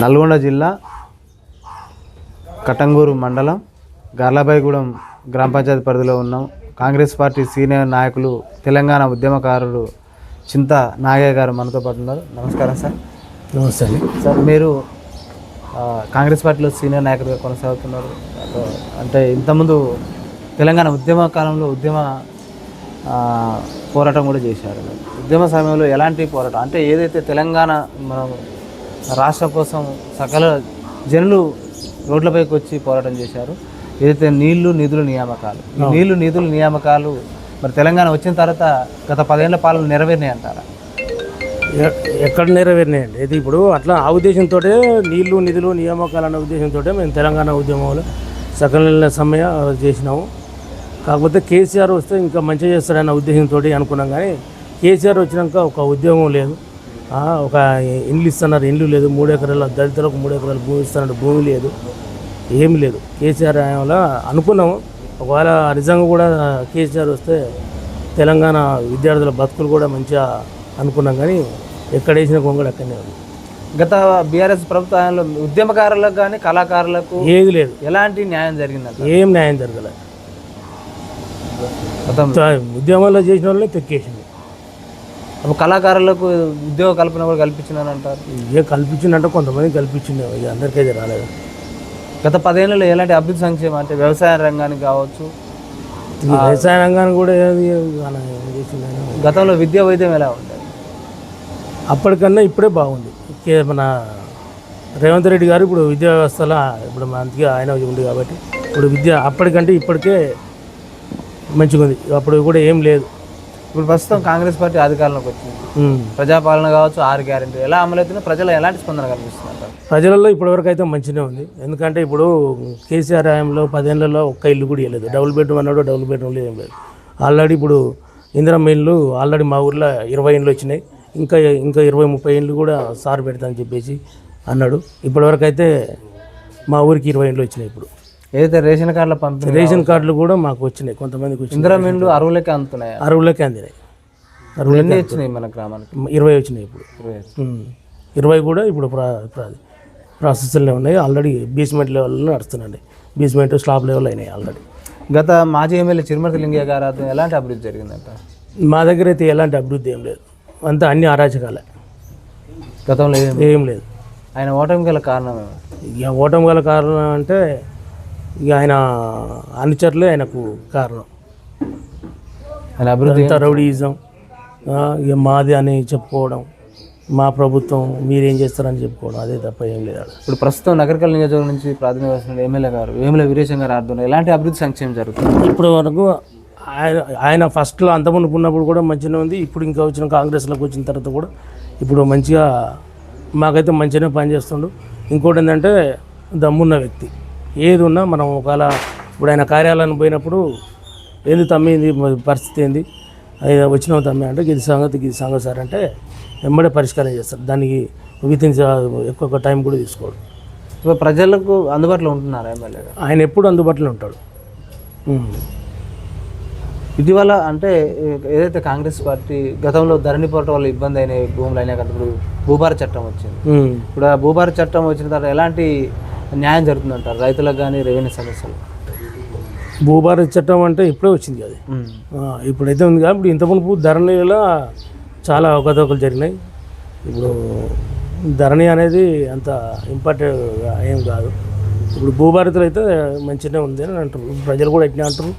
నల్గొండ జిల్లా కటంగూరు మండలం గార్లాబాయిగూడెం గ్రామ పంచాయతీ పరిధిలో ఉన్నాం. కాంగ్రెస్ పార్టీ సీనియర్ నాయకులు తెలంగాణ ఉద్యమకారుడు చింత నాగయ్య గారు మనతో పాటు ఉన్నారు. నమస్కారం సార్. నమస్తే సార్ మీరు కాంగ్రెస్ పార్టీలో సీనియర్ నాయకుడిగా కొనసాగుతున్నారు. అటు- ఇంతకుముందు తెలంగాణ ఉద్యమ కాలంలో ఉద్యమ పోరాటం కూడా చేశారు. ఉద్యమ సమయంలో ఎలాంటి పోరాటం? అంటే ఏదైతే తెలంగాణ మనం రాష్ట్రం కోసం సకల జనులు రోడ్లపైకి వచ్చి పోరాటం చేశారు. ఏదైతే నీళ్ళు నిధులు నియామకాలు. ఈ నీళ్ళు నిధులు నియామకాలు మరి తెలంగాణ వచ్చిన తర్వాత గత పదేళ్ళ పాలన నెరవేరినాయి అంటారా ఎక్కడ నెరవేరినాయండి? ఇది ఇప్పుడు అట్లా ఆ ఉద్దేశంతో నీళ్ళు నిధులు నియామకాలు అన్న ఉద్దేశంతో మేము తెలంగాణ ఉద్యమంలో సకల సమయ చేసినాము. కాకపోతే కేసీఆర్ వస్తే ఇంకా మంచిగా చేస్తాడన్న ఉద్దేశంతో అనుకున్నాం కానీ కేసీఆర్ వచ్చినాక ఒక ఉద్యోగం లేదు. ఒక ఇండ్లు ఇస్తున్నారు. ఇండ్లు లేదు. మూడు ఎకరాల దళితులకు మూడు ఎకరాల భూమి ఇస్తున్నారు. భూమి లేదు. ఏమి లేదు. కేసీఆర్ వల్ల అనుకున్నాము. ఒకవేళ నిజంగా కూడా కేసీఆర్ వస్తే తెలంగాణ విద్యార్థుల బతుకులు కూడా మంచిగా అనుకున్నాం కానీ ఎక్కడ వేసిన కొంగడు అక్కడనే ఉంది. గత బీఆర్ఎస్ ప్రభుత్వంలో ఉద్యమకారులకు కానీ కళాకారులకు ఏది లేదు. ఎలాంటి న్యాయం జరిగిందంట ఏం న్యాయం జరగలేదు. ఉద్యమంలో చేసిన వాళ్ళని తెక్కేసింది. అప్పుడు కళాకారులకు ఉద్యోగ కల్పన కూడా కల్పించినాను అంటారు. ఏ కల్పించిందంటే కొంతమంది కల్పించింది ఇక అందరికైతే రాలేదు. గత పదేళ్ళలో ఎలాంటి అభివృద్ధి సంక్షేమం అంటే వ్యవసాయ రంగానికి కావచ్చు ఈ వ్యవసాయ రంగాన్ని కూడా ఏది గతంలో విద్యా వైద్యం ఎలా ఉండేది అప్పటికన్నా ఇప్పుడే బాగుంది. కే- మన రేవంత్ రెడ్డి గారు ఇప్పుడు విద్యా వ్యవస్థలో ఇప్పుడు మంచిగా ఆయన ఉంది కాబట్టి ఇప్పుడు విద్య అప్పటికంటే ఇప్పటికే మంచిగా ఉంది అప్పుడు కూడా ఏం లేదు. ఇప్పుడు ప్రస్తుతం కాంగ్రెస్ పార్టీ అధికారంలోకి వచ్చింది. ప్రజాపాలన కావచ్చు ఆరు గ్యారెంటీ. ఎలా అమలవుతుందో ప్రజలు ఎలాంటి స్పందన కనిపిస్తుంది అంటారు ప్రజలలో ఇప్పటివరకు అయితే మంచిగా ఉంది. ఎందుకంటే ఇప్పుడు కేసీఆర్ హయాంలో పదేళ్ళలో ఒక్క ఇల్లు కూడా ఇవ్వలేదు డబుల్ బెడ్రూమ్ అన్నాడు డబుల్ బెడ్రూమ్ లేదు ఏం లేదు. ఆల్రెడీ ఇప్పుడు ఇందిరమ్మ ఇల్లు ఆల్రెడీ మా ఊర్లో ఇరవై ఇండ్లు వచ్చినాయి. ఇంకా ఇంకా ఇరవై ముప్పై ఇండ్లు కూడా సార్ పెడతానని చెప్పేసి అన్నాడు. ఇప్పటివరకు అయితే మా ఊరికి ఇరవై ఇండ్లు వచ్చినాయి ఇప్పుడు. ఏదైతే రేషన్ కార్డుల పంపిణీ రేషన్ కార్డులు కూడా మాకు వచ్చినాయి కొంతమందికి వచ్చినాయి. ఇందిరా మిండ్లు అరువులకే అందుతున్నాయి అరవైలోకి అందినాయి. అరవై ఎన్ని వచ్చినాయి మన గ్రామానికి? ఇరవై వచ్చినాయి ఇప్పుడు. ఇరవై కూడా ఇప్పుడు ప్రా ప్రా- ప్రాసెస్లో ఉన్నాయి. ఆల్రెడీ బేస్మెంట్ లెవెల్లో నడుస్తున్నాయి బేస్మెంట్ స్లాబ్ లెవెల్ అయినాయి ఆల్రెడీ. గత మాజీ ఎమ్మెల్యే చిరుమతి లింగయ్య గారు ఎలాంటి అభివృద్ధి జరిగిందంట? మా దగ్గర అయితే ఎలాంటి అభివృద్ధి ఏం లేదు. అంతా అన్ని అరాచకాలే. గతంలో ఏం లేదు. ఆయన ఓటమి గల కారణం? ఇక ఓటమి గల కారణం అంటే ఇక ఆయన అనుచరులే ఆయనకు కారణం. ఆయన అభివృద్ధి రౌడీయిజం. ఆ, ఇక మాది అని చెప్పుకోవడం మా ప్రభుత్వం మీరేం చేస్తారని చెప్పుకోవడం అదే తప్ప ఏం లేదు. ఇప్పుడు ప్రస్తుతం నగరకల్ నియోజకవర్గం నుంచి ప్రాతినిధ్యం ఎమ్మెల్యే గారు వేముల వీరేశం గారు ఆధ్వర్యంలో ఎలాంటి అభివృద్ధి సంక్షేమం జరుగుతుంది? ఇప్పటి వరకు ఆయన ఆయన ఫస్ట్లో అంతమంది ఉన్నప్పుడు కూడా మంచిగానే ఉంది ఇప్పుడు ఇంకా వచ్చిన కాంగ్రెస్లోకి వచ్చిన తర్వాత కూడా ఇప్పుడు మంచిగా మాకైతే మంచిగానే పనిచేస్తుండు. ఇంకోటి ఏంటంటే దమ్మున్న వ్యక్తి. ఏది ఉన్నా మనం ఒకవేళ ఇప్పుడు ఆయన కార్యాలయానికి పోయినప్పుడు ఏంది తమ్మి ఇది మరి పరిస్థితి ఏంది? అయ్యా వచ్చినావు తమ్మి అంటే ఇది సంగతి ఇది సంగతి సార్ అంటే వెంబడే పరిష్కారం చేస్తారు. దానికి విత్ ఇన్ ఎక్కువ టైం కూడా తీసుకోడు ఇప్పుడు ప్రజలకు అందుబాటులో ఉంటున్నారు ఎమ్మెల్యే ఆయన ఎప్పుడు అందుబాటులో ఉంటాడు. ఇటీవల అంటే ఏదైతే కాంగ్రెస్ పార్టీ గతంలో ధరణి పోరాటం వల్ల ఇబ్బంది అయిన భూములు అయినా కదా ఇప్పుడు భూభార చట్టం వచ్చింది. ఇప్పుడు ఆ భూభార చట్టం వచ్చిన తర్వాత ఎలాంటి న్యాయం జరుగుతుందంటారు రైతులకు కానీ రెవెన్యూ సమస్యలు? భూభారత్ చట్టం అంటే ఇప్పుడే వచ్చింది అది. ఇప్పుడైతే ఉంది కాబట్టి ఇంత మునుపు ధరణిలో చాలా అవకతవకలు జరిగినాయి. ఇప్పుడు ధరణి అనేది అంత ఇంపార్టెంట్ ఏం కాదు. ఇప్పుడు భూభారతిలో అయితే మంచిగానే ఉంది అని అంటారు. ప్రజలు కూడా ఎట్లా అంటారు.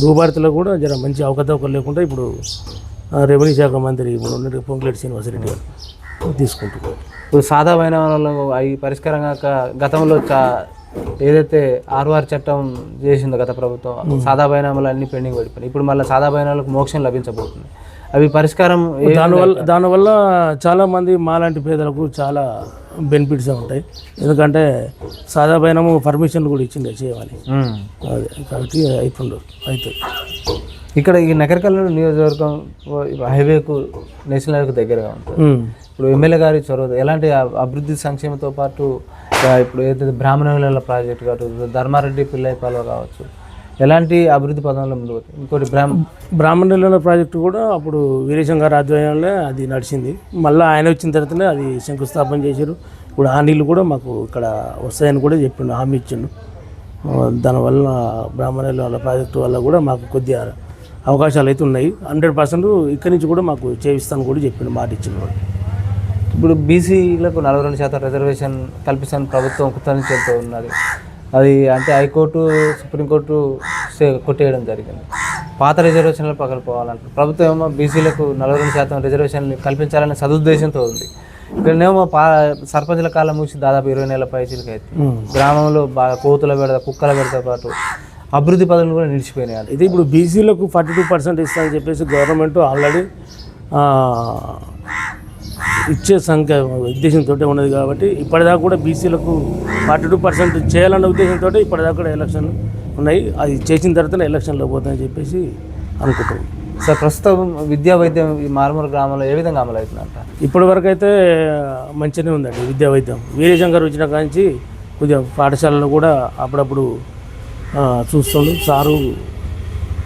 భూభారతిలో కూడా జర మంచి అవకతవకలు లేకుండా ఇప్పుడు రెవెన్యూ శాఖ మంత్రి ఇప్పుడు ఉన్న పొంగులేటి శ్రీనివాసరెడ్డి గారు. తీసుకుంటున్నారు ఇప్పుడు సాదా వైనవాళ్ళు అవి పరిష్కారం కాక గతంలో చా ఏదైతే ఆర్ఆర్ చట్టం చేసిందో గత ప్రభుత్వం సాదా బైనామాలు అన్ని పెండింగ్ పడిపోయినాయి. ఇప్పుడు మళ్ళీ సాదా బైనాలకు మోక్షం లభించబోతుంది. అవి పరిష్కారం దానివల్ల దానివల్ల చాలామంది మాలాంటి పేదలకు చాలా బెనిఫిట్స్ ఉంటాయి. ఎందుకంటే సాదా పైనము పర్మిషన్ కూడా ఇచ్చిండే చేయమని. ఉమ్. అదే కాబట్టి అయిపోండు అవుతాయి ఇక్కడ ఈ నగరకల్ నియోజకవర్గం హైవేకు నేషనల్ హైవేకు దగ్గరగా ఉంటుంది. ఇప్పుడు ఎమ్మెల్యే గారి చొరవ ఎలాంటి అభివృద్ధి సంక్షేమతో పాటు ఇప్పుడు ఏదైతే బ్రాహ్మణుల ప్రాజెక్టు కావచ్చు ధర్మారెడ్డి పిల్లయ్య కావచ్చు ఎలాంటి అభివృద్ధి పదంలో ముందు ఇంకోటి బ్రాహ్మ బ్రాహ్మణుల ప్రాజెక్టు కూడా అప్పుడు వీరేశం గారి ఆధ్వర్యంలో అది నడిచింది. మళ్ళీ ఆయన వచ్చిన తర్వాతనే అది శంకుస్థాపన చేశారు. ఇప్పుడు ఆ నీళ్ళు కూడా మాకు ఇక్కడ వస్తాయని కూడా చెప్పిండు హామీ ఇచ్చిండు. దానివల్ల బ్రాహ్మణుల వాళ్ళ ప్రాజెక్టు వల్ల కూడా మాకు కొద్దిగా అవకాశాలు అయితే ఉన్నాయి. హండ్రెడ్ పర్సెంట్ ఇక్కడి నుంచి కూడా మాకు చేయిస్తాను కూడా చెప్పిండు మాట ఇచ్చిండు వాడు. ఇప్పుడు బీసీలకు నలభై రెండు శాతం రిజర్వేషన్ కల్పిస్తాను ప్రభుత్వం చెప్తూ ఉన్నది. అది అంటే హైకోర్టు సుప్రీంకోర్టు కొట్టేయడం జరిగింది. పాత రిజర్వేషన్లు పక్కన పోవాలంటారు ప్రభుత్వం ఏమో బీసీలకు నలభై రెండు శాతం రిజర్వేషన్లు కల్పించాలనే సదుద్దేశంతో ఉంది. ఇక్కడనేమో పా సర్పంచుల కాలం ముగిసి దాదాపు ఇరవై నెలల పైసలకి అయితే. గ్రామంలో బాగా కోతుల పెడత కుక్కల పెడత పాటు అభివృద్ధి పనులు కూడా నిలిచిపోయినాయి అయితే ఇప్పుడు బీసీలకు ఫార్టీ టూ పర్సెంట్ ఇస్తామని చెప్పేసి గవర్నమెంట్ ఆల్రెడీ ఇచ్చే సంఖ్య ఉద్దేశంతో ఉన్నది కాబట్టి ఇప్పటిదాకా కూడా బీసీలకు ఫార్టీ టూ పర్సెంట్ చేయాలన్న ఉద్దేశంతో ఇప్పటిదాకా కూడా ఎలక్షన్ ఉన్నాయి. అది చేసిన తర్వాత ఎలక్షన్లో పోతాయని చెప్పేసి అనుకుంటున్నాం. సార్ ప్రస్తుతం విద్యా వైద్యం ఈ మారుమూల గ్రామంలో ఏ విధంగా అమలు అవుతుందంట ఇప్పటి వరకు అయితే మంచిగానే ఉందండి విద్యా వైద్యం. వీరేశంకర్ వచ్చిన కాంచి కొద్దిగా పాఠశాలలో కూడా అప్పుడప్పుడు చూస్తుండు సారు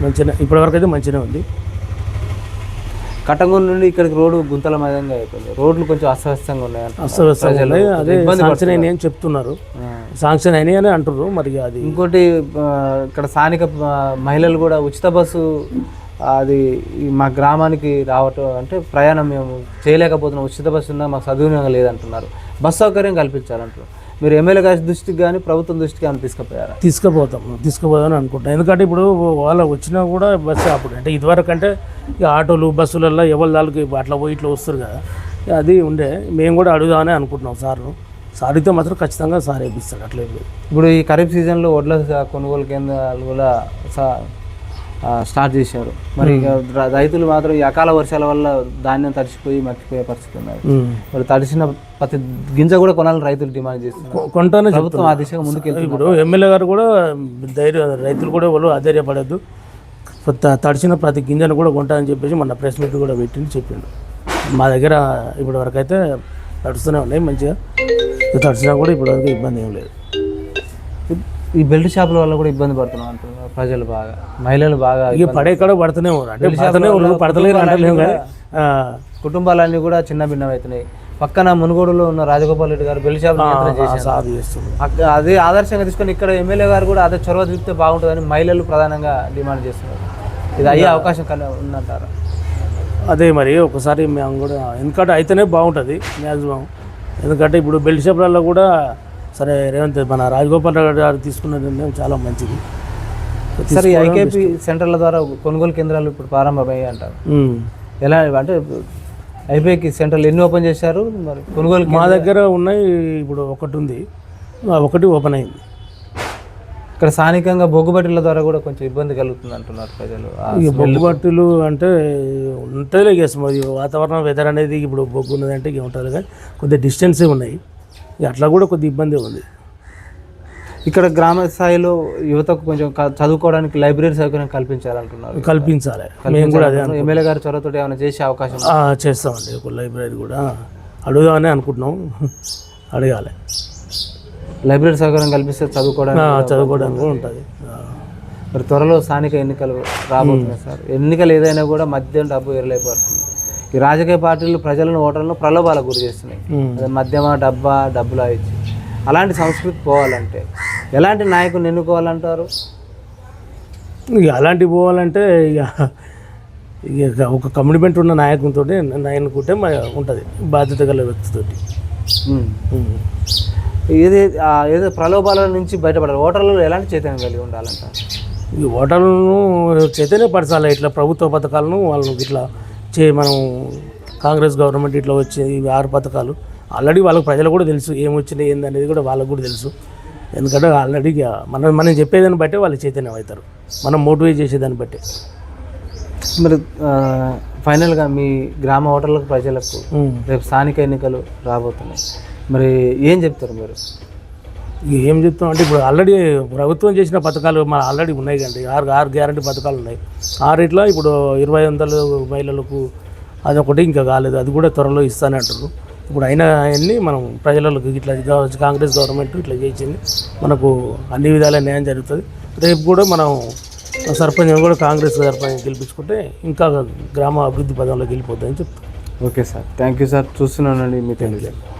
మంచిగా ఇప్పటి వరకు అయితే మంచిగానే ఉంది. కట్టంగూరు నుండి ఇక్కడికి రోడ్డు గుంతలమయంగా అయిపోయింది. రోడ్లు కొంచెం అస్తవ్యస్తంగా ఉన్నాయంట అస్తవ్యస్తంగా ఉన్నాయి. అదే శాంక్షన్ అయినాయి అని చెప్తున్నారు. శాంక్షన్ అయినాయి అని అంటారు మరి అది ఇంకోటి ఇక్కడ స్థానిక మహిళలు కూడా ఉచిత బస్సు అది మా గ్రామానికి రావటం అంటే ప్రయాణం మేము చేయలేకపోతున్నాం. ఉచిత బస్సు ఉన్నా మాకు సద్వినియోగం లేదంటున్నారు. బస్ సౌకర్యం కల్పించాలంటారు మీరు ఎమ్మెల్యే గారి దృష్టికి కానీ ప్రభుత్వం దృష్టికి కానీ తీసుకుపోయారా? తీసుకుపోతాం తీసుకుపోదామని అనుకుంటాం ఎందుకంటే ఇప్పుడు వాళ్ళ వచ్చినా కూడా బస్సు అప్పుడు అంటే ఇదివరకు అంటే ఇక ఆటోలు బస్సులలో ఎవరి దానికి అట్లా పోయి ఇట్లా వస్తారు కదా. అది ఉండే. మేము కూడా అడుగుదామని అనుకుంటున్నాం సార్ను సార్. అయితే మాత్రం ఖచ్చితంగా సార్ వేపిస్తాడు. అట్లా ఇప్పుడు ఈ ఖరీఫ్ సీజన్లో వడ్ల కొనుగోలు కేంద్రాలు కూడా స్టార్ట్ చేశారు. మరి రైతులు మాత్రం ఈ అకాల వర్షాల వల్ల ధాన్యం తడిసిపోయి మర్చిపోయే పరిస్థితి ఉన్నది ఉమ్. మరి తడిసిన ప్రతి గింజ కూడా కొనాలని రైతులు డిమాండ్ చేస్తున్నారు. కొంటానే ప్రభుత్వం ఆ దిశగా ముందుకెళ్తుంది ఇప్పుడు ఎమ్మెల్యే గారు కూడా ధైర్య రైతులు కూడా వాళ్ళు అధైర్యపడద్దు త- తడిచిన ప్రతి గింజను కూడా కొంటానని చెప్పేసి మొన్న ప్రెస్ మీట్ కూడా పెట్టింది చెప్పిండు. మా దగ్గర ఇప్పటి వరకు అయితే నడుస్తూనే ఉన్నాయి మంచిగా. తడిచినా కూడా ఇప్పటి వరకు ఇబ్బంది ఏం లేదు. ఈ బెల్ట్ షాపుల వల్ల కూడా ఇబ్బంది పడుతున్నాం అంటున్నారు ప్రజలు బాగా మహిళలు బాగా ఇక పడే కాడ పడుతూనే అంటే పడుతూనే పడతలేరు అంటలేము కుటుంబాలన్నీ కూడా చిన్న భిన్నమవుతున్నాయి పక్కన మునుగోడులో ఉన్న రాజగోపాల్ రెడ్డి గారు బెల్ట్ అక్క- అదే ఆదర్శంగా తీసుకొని ఇక్కడ ఎమ్మెల్యే గారు కూడా అదే చొరవ చూపితే బాగుంటుందని మహిళలు ప్రధానంగా డిమాండ్ చేస్తున్నారు. ఇది అయ్యే అవకాశం ఉందంటారా. అదే మరి ఒకసారి మేము కూడా ఎందుకంటే అయితేనే బాగుంటుంది మ్యాక్సిమం. ఎందుకంటే ఇప్పుడు బెల్ట్ షాపులలో కూడా సరే రేవంత్ మన రాజగోపాల్ రెడ్డి గారు తీసుకున్న నిర్ణయం చాలా మంచిది. సరే ఐకేపీ సెంటర్ల ద్వారా కొనుగోలు కేంద్రాలు ఇప్పుడు ప్రారంభమయ్యాయి అంటారు. ఎలా అంటే ఐపీఐకి సెంటర్లు ఎన్ని ఓపెన్ చేశారు? మరి కొనుగోలు మా దగ్గర ఉన్నాయి ఇప్పుడు ఒకటి ఉంది. ఒకటి ఓపెన్ అయింది. ఇక్కడ స్థానికంగా బొగ్గుబట్టిల ద్వారా కూడా కొంచెం ఇబ్బంది కలుగుతుంది అంటున్నారు ప్రజలు. ఇక బొగ్గు బట్టులు అంటే ఉంటుందిలే గెస్ మరి వాతావరణం వెదర్ అనేది ఇప్పుడు బొగ్గు ఉన్నదంటే ఇక ఉంటుంది కానీ కొద్దిగా డిస్టెన్సే ఉన్నాయి. అట్లా కూడా కొద్ది ఇబ్బంది ఉంది. ఇక్కడ గ్రామ స్థాయిలో యువతకు కొంచెం చదువుకోవడానికి లైబ్రరీ సౌకర్యం కల్పించాలంటున్నారు. కల్పించాలి. మేము కూడా అదే ఎమ్మెల్యే గారి చొరవతో ఏమైనా చేసే అవకాశం చేస్తామండి. ఒక లైబ్రరీ కూడా అడుగుదామని అనుకుంటున్నాం. అడగాలి. లైబ్రరీ సౌకర్యం కల్పిస్తే చదువుకోవడానికి చదువుకోవడానికి ఉంటుంది. మరి త్వరలో స్థానిక ఎన్నికలు రాబోతున్నాయి సార్. ఎన్నికలు ఏదైనా కూడా మద్యం డబ్బు ఎరలేకపోతుంది ఈ రాజకీయ పార్టీలు ప్రజలను ఓటర్లను ప్రలోభాలకు గురి చేస్తున్నాయి. అదే మద్యమా డబ్బా డబ్బులా ఇచ్చి అలాంటి సంస్కృతి పోవాలంటే ఎలాంటి నాయకుని ఎన్నుకోవాలంటారు? ఇక అలాంటివి పోవాలంటే ఇక ఇక ఒక కమ్యూనిమెంట్ ఉన్న నాయకునితో ఎన్నుకుంటే ఉంటుంది బాధ్యత గల వ్యక్తితోటి. ఏది ఏదో ప్రలోభాల నుంచి బయటపడాలి. ఓటర్లలో ఎలాంటి చైతన్యం కలిగి ఉండాలంటారు? ఈ ఓటర్లను చైతన్యపరచాలి ఇట్లా ప్రభుత్వ పథకాలను వాళ్ళు ఇట్లా చే మనం కాంగ్రెస్ గవర్నమెంట్ ఇట్లా వచ్చే ఈ ఆరు పథకాలు ఆల్రెడీ వాళ్ళకి ప్రజలు కూడా తెలుసు ఏమొచ్చినాయి ఏంది అనేది కూడా వాళ్ళకు కూడా తెలుసు. ఎందుకంటే ఆల్రెడీ మనం మనం చెప్పేదాన్ని బట్టే వాళ్ళు చైతన్యం అవుతారు మనం మోటివేట్ చేసేదాన్ని బట్టే. మరి ఫైనల్గా మీ గ్రామ ఓటర్లకు ప్రజలకు. రేపు స్థానిక ఎన్నికలు రాబోతున్నాయి. మరి ఏం చెప్తారు మీరు? ఏం చెప్తాం అంటే ఇప్పుడు ఆల్రెడీ ప్రభుత్వం చేసిన పథకాలు మన ఆల్రెడీ ఉన్నాయి కండి ఆరు ఆరు గ్యారంటీ పథకాలు ఉన్నాయి. ఆరిట్లో ఇప్పుడు ఇరవై వందలు మహిళలకు అదొకటి ఇంకా కాలేదు. అది కూడా త్వరలో ఇస్తానే అంటారు ఇప్పుడు అయినా అన్ని మనం ప్రజలకు ఇట్లా కాంగ్రెస్ గవర్నమెంట్ ఇట్లా చేసింది. మనకు అన్ని విధాల న్యాయం జరుగుతుంది. రేపు కూడా మనం సర్పంచ్ కూడా కాంగ్రెస్ సర్పంచ్ గెలిపించుకుంటే ఇంకా గ్రామ అభివృద్ధి పదంలోకి వెళ్ళిపోతుందని చెప్తాం. Okay sir. Thank you sir. చూస్తున్నానండి మీ తెలియజేయండి